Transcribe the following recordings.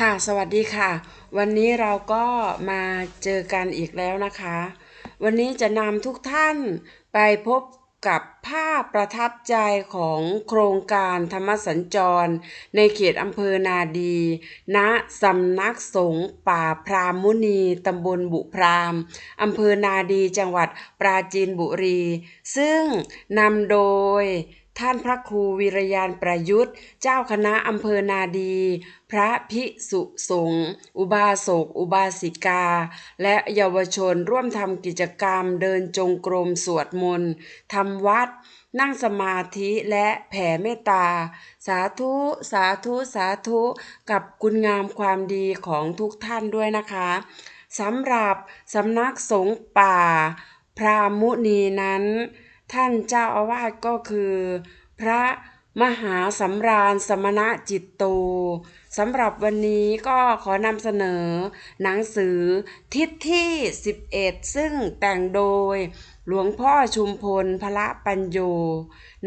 ค่ะ สวัสดีค่ะ วันนี้เราก็มาเจอกันอีกแล้วนะคะ วันนี้จะนำทุกท่านไปพบกับภาพประทับใจของโครงการธรรมสัญจร ในเขตอำเภอนาดี ณสำนักสงฆ์ป่าพรามมุนีตำบลบุพรามอำเภอนาดีจังหวัดปราจีนบุรี ซึ่งนำโดย ท่านพระครูวิรยานประยุทธ์ เจ้าคณะอำเภอนาดี พระภิกษุสงฆ์อุบาสก อุบาสิกา และเยาวชนร่วมทำกิจกรรมเดินจงกรมสวดมนต์ทำวัด นั่งสมาธิและแผ่เมตตา สาธุ สาธุ สาธุ กับคุณงามความดีของทุกท่านด้วยนะคะสำหรับสำนักสงฆ์ป่า พรามุนีนั้น ท่านเจ้าอาวาสก็คือ พระมหาสำราญสมณะจิตโตสำหรับวันนี้ก็ขอนำเสนอ หนังสือทิศที่ 11 ซึ่งแต่งโดย หลวงพ่อชุมพลพระปัญโย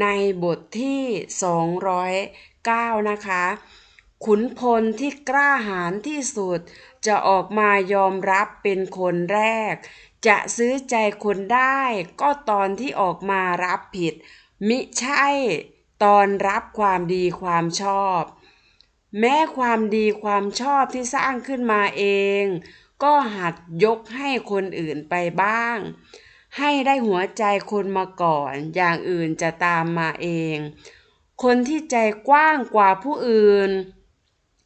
ในบทที่ 209 นะคะ ขุนพลที่กล้าหาญที่สุดจะออกมายอมรับเป็นคนแรก จะซื้อใจคนได้ก็ตอนที่ออกมารับผิด มิใช่ตอนรับความดีความชอบ แม้ความดีความชอบที่สร้างขึ้นมาเอง ก็หัดยกให้คนอื่นไปบ้าง ให้ได้หัวใจคนมาก่อน อย่างอื่นจะตามมาเอง คนที่ใจกว้างกว่าผู้อื่น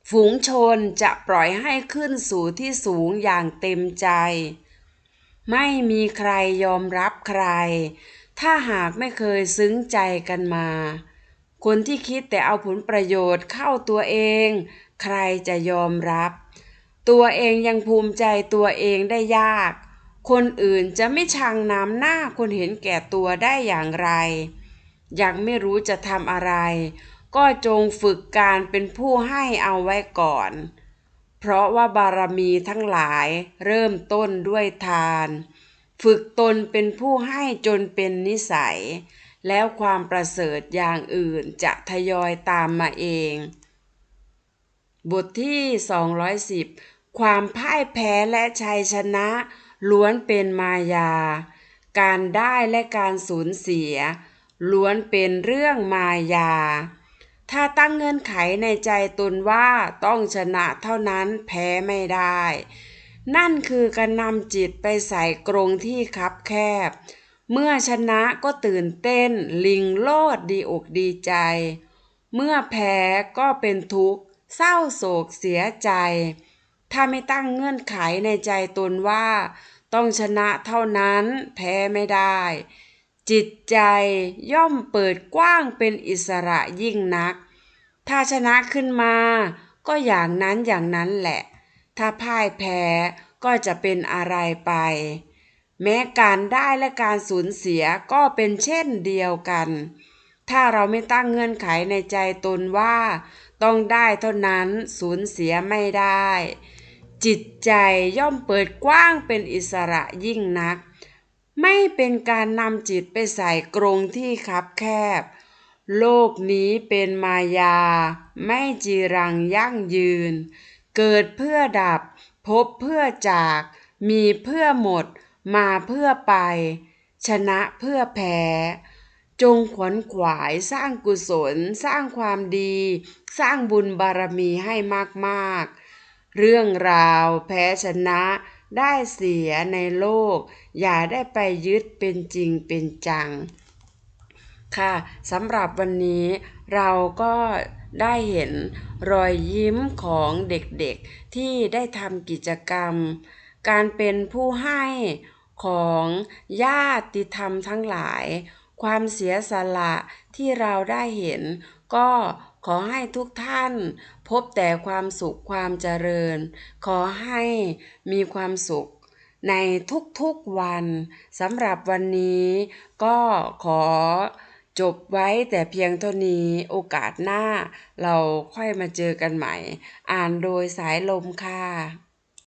ฝูงชนจะปล่อยให้ขึ้นสู่ที่สูงอย่างเต็มใจ ไม่มีใครยอมรับใคร ถ้าหากไม่เคยซึ้งใจกันมา คนที่คิดแต่เอาผลประโยชน์เข้าตัวเอง ใครจะยอมรับ ตัวเองยังภูมิใจตัวเองได้ยาก คนอื่นจะไม่ชังน้ำหน้าคนเห็นแก่ตัวได้อย่างไร ยังไม่รู้จะทำอะไร ก็จงฝึกการเป็นผู้ให้เอาไว้ก่อน เพราะว่าบารมีทั้งหลายเริ่มต้นด้วยทาน ฝึกตนเป็นผู้ให้จนเป็นนิสัย แล้วความประเสริฐอย่างอื่นจะทยอยตามมาเอง บทที่ 210 ความพ่ายแพ้และชัยชนะล้วนเป็นมายา การได้และการสูญเสีย ล้วนเป็นเรื่องมายา ถ้าตั้งเงื่อนไขในใจตนว่าต้องชนะเท่านั้นแพ้ไม่ได้ นั่นคือการนำจิตไปใส่กรงที่คับแคบ เมื่อชนะก็ตื่นเต้นลิงโลดดีอกดีใจ เมื่อแพ้ก็เป็นทุกข์ เศร้าโศกเสียใจ ถ้าไม่ตั้งเงื่อนไขในใจตนว่า ต้องชนะเท่านั้นแพ้ไม่ได้ จิตใจย่อมเปิดกว้างเป็นอิสระยิ่งนัก ถ้าชนะขึ้นมาก็อย่างนั้นอย่างนั้นแหละ ถ้าพ่ายแพ้ก็จะเป็นอะไรไป แม้การได้และการสูญเสียก็เป็นเช่นเดียวกัน ถ้าเราไม่ตั้งเงื่อนไขในใจตนว่า ต้องได้เท่านั้นสูญเสียไม่ได้ จิตใจย่อมเปิดกว้างเป็นอิสระยิ่งนัก ไม่เป็นการนำจิตไปใส่กรงที่คับแคบ โลกนี้เป็นมายา ไม่จีรังยั่งยืน เกิดเพื่อดับ พบเพื่อจาก มีเพื่อหมด มาเพื่อไป ชนะเพื่อแพ้ จงขวนขวายสร้างกุศล สร้างความดี สร้างบุญบารมีให้มาก ๆ เรื่องราวแพ้ชนะ ได้เสียในโลก อย่าได้ไปยึดเป็นจริงเป็นจัง ค่ะสำหรับวันนี้เราก็ได้เห็นรอยยิ้มของเด็กๆ ที่ได้ทำกิจกรรม การเป็นผู้ให้ของญาติธรรมทั้งหลาย ความเสียสละที่เราได้เห็นก็ ขอให้ทุกท่านพบแต่ความสุขความเจริญ ขอให้มีความสุขในทุกๆวันสำหรับวันนี้ก็ขอจบไว้แต่เพียงเท่านี้โอกาสหน้าเราค่อยมาเจอกันใหม่ อ่านโดยสายลมค่ะ